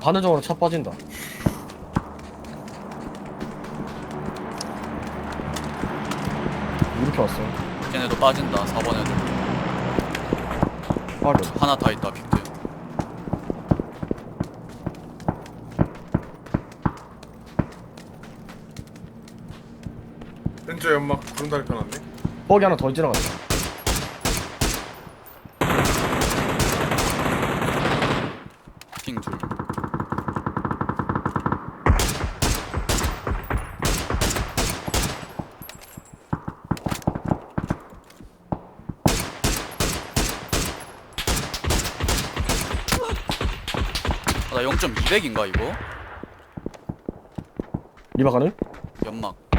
반대쪽으로 차 빠진다. 이렇게 왔어. 걔네도 빠진다 4번 애들 빠르. 하나 다 있다 빅트 왼쪽 연막 구름다리 펴놨네 뻑이 하나 더 지나갔다. 핑둘 나 0.200인가 이거? 리바 가는? 연막